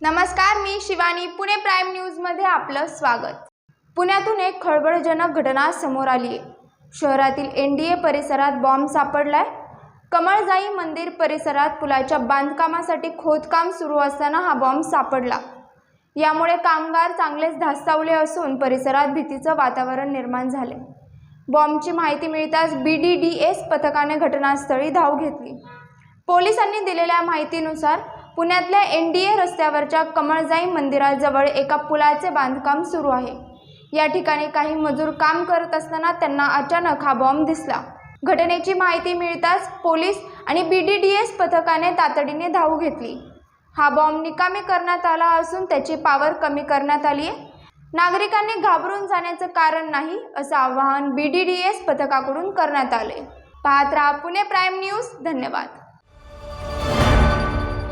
नमस्कार मी शिवानी. पुणे प्राईम न्यूजमध्ये आपलं स्वागत. पुण्यातून एक खळबळजनक घटना समोर आली आहे. शहरातील एन डी ए परिसरात बॉम्ब सापडलाय. कमळजाई मंदिर परिसरात पुलाच्या बांधकामासाठी खोदकाम सुरू असताना हा बॉम्ब सापडला. यामुळे कामगार चांगलेच धास्तावले असून परिसरात भीतीचं वातावरण निर्माण झाले बॉम्बची माहिती मिळताच बी डी डी एस पथकाने घटनास्थळी धाव घेतली. पोलिसांनी दिलेल्या माहितीनुसार पुण्यातल्या एन डी ए रस्त्यावरच्या कमळजाई मंदिराजवळ एका पुलाचे बांधकाम सुरू आहे. या ठिकाणी काही मजूर काम करत असताना त्यांना अचानक हा बॉम्ब दिसला. घटनेची माहिती मिळताच पोलीस आणि बी डी डी एस पथकाने तातडीने धाव घेतली. हा बॉम्ब निकामी करण्यात आला असून त्याची पावर कमी करण्यात आली आहे. नागरिकांनी घाबरून जाण्याचं कारण नाही असं आवाहन बी डी डी एस पथकाकडून करण्यात आले. पाहत राहा पुणे प्राईम न्यूज. धन्यवाद.